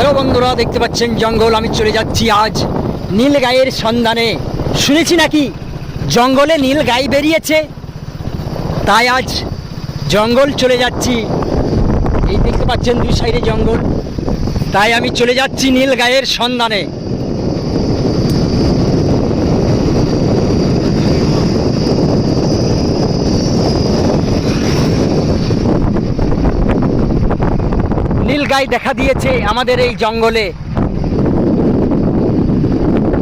Hello বন্ধুরা, দেখতে পাচ্ছেন জঙ্গল, আমি চলে যাচ্ছি আজ নীল গায়ের সন্ধানে। শুনেছি নাকি? জঙ্গলে নীল গাই বেরিয়েছে। তাই আজ জঙ্গল চলে যাচ্ছি। এই দেখতে পাচ্ছেন দুই সাইডে জঙ্গল। তাই আমি চলে যাচ্ছি নীল গায়ের সন্ধানে। নীল গাই দেখা দিয়েছে আমাদের এই জঙ্গলে।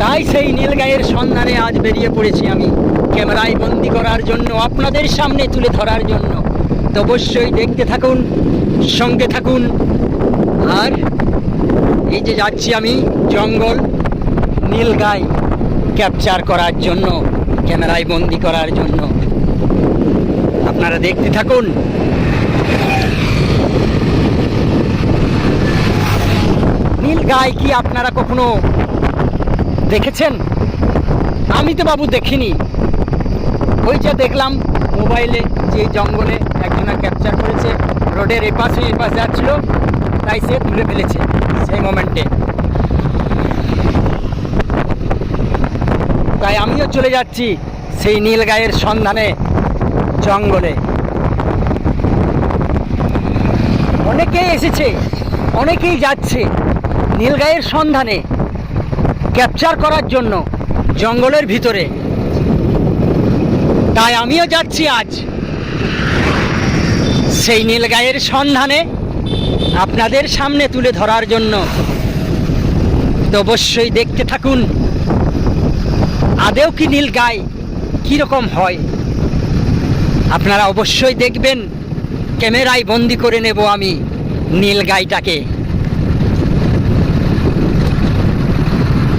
তাই সেই নীল গায়ের সন্ধানে আজ বেরিয়ে পড়েছি আমি। ক্যামেরায় বন্দি করার জন্য, আপনাদের সামনে তুলে ধরার জন্য। তো অবশ্যই দেখতে থাকুন, সঙ্গে থাকুন। আর এই যে যাচ্ছি আমি জঙ্গল নীল গাই ক্যাপচার করার জন্য, ক্যামেরায় বন্দি করার জন্য। আপনারা দেখতে থাকুন। গাই কি আপনারা কখনো দেখেছেন? আমি তো বাবু দেখিনি। ওই যে দেখলাম মোবাইলে যে জঙ্গলে একজনা ক্যাপচার করেছে, রোডের এপাশে এপাশে যাচ্ছিল, তাই সে তুলে ফেলেছে সেই মোমেন্টে তাই আমিও চলে যাচ্ছি সেই নীল গায়ের সন্ধানে, জঙ্গলে। অনেকেই এসেছে, অনেকেই যাচ্ছে। নীলগাইয়ের সন্ধানে ক্যাপচার করার জন্য জঙ্গলের ভিতরে। তাই আমিও যাচ্ছি আজ। সেই নীলগাইয়ের সন্ধানে আপনাদের সামনে তুলে ধরার জন্য। তো অবশ্যই দেখতে থাকুন, আদেও কি নীলগাই কীরকম হয়। আপনারা অবশ্যই দেখবেন, ক্যামেরায় বন্দি করে নেব আমি নীল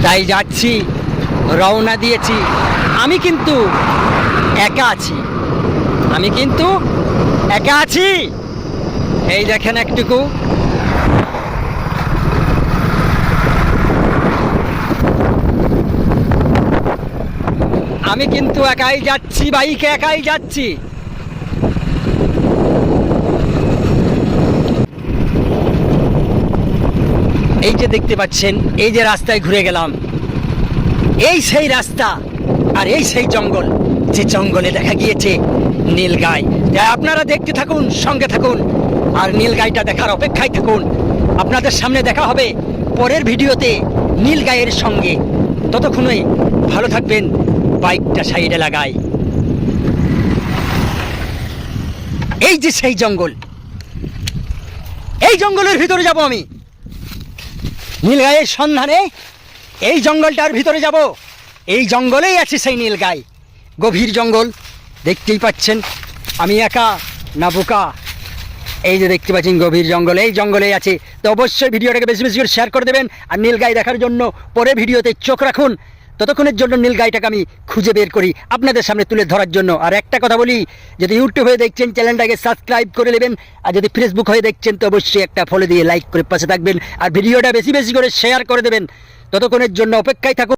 তাই যাচ্ছি, রওনা দিয়েছি। আমি কিন্তু একা আছি। আমি কিন্তু একা আছি। এই দেখেন একটুকু। আমি কিন্তু একাই যাচ্ছি, বাইকে একাই যাচ্ছি। এই যে দেখতে পাচ্ছেন, এই যে রাস্তায় ঘুরে গেলাম। এই সেই রাস্তা আর এই সেই জঙ্গল, যে জঙ্গলে দেখা গিয়েছে নীল গাই। তাই আপনারা দেখতে থাকুন, সঙ্গে থাকুন, আর নীল গাইটা দেখার অপেক্ষায় থাকুন। আপনাদের সামনে দেখা হবে পরের ভিডিওতে নীল গায়ের সঙ্গে। ততক্ষণই ভালো থাকবেন, বাইকটা সাইডে লাগাই। এই যে সেই জঙ্গল, এই জঙ্গলের ভিতরে যাব আমি। নীলগাইয়ের সন্ধানে এই জঙ্গলটার ভিতরে যাব। এই জঙ্গলেই আছে সেই নীলগাই গভীর জঙ্গল, দেখতেই পাচ্ছেন, আমি একা না বোকা। এই যে দেখতে পাচ্ছেন গভীর জঙ্গল, এই জঙ্গলেই আছে। তো অবশ্যই ভিডিওটাকে বেশি বেশি করে শেয়ার করে দেবেন আর নীলগাই দেখার জন্য পরে ভিডিওতে চোখ রাখুন। ততক্ষণের জন্য নীল গাইটাকে আমি খুঁজে বের করি আপনাদের সামনে তুলে ধরার জন্য। আর একটা কথা বলি, যদি ইউটিউব হয়ে দেখছেন, চ্যানেলটাকে সাবস্ক্রাইব করে নেবেন, আর যদি ফেসবুক হয়ে দেখছেন, তো অবশ্যই একটা ফলো দিয়ে লাইক করে পাশে থাকবেন, আর ভিডিওটা বেশি বেশি করে শেয়ার করে দেবেন। ততক্ষণের জন্য অপেক্ষায় থাকুন।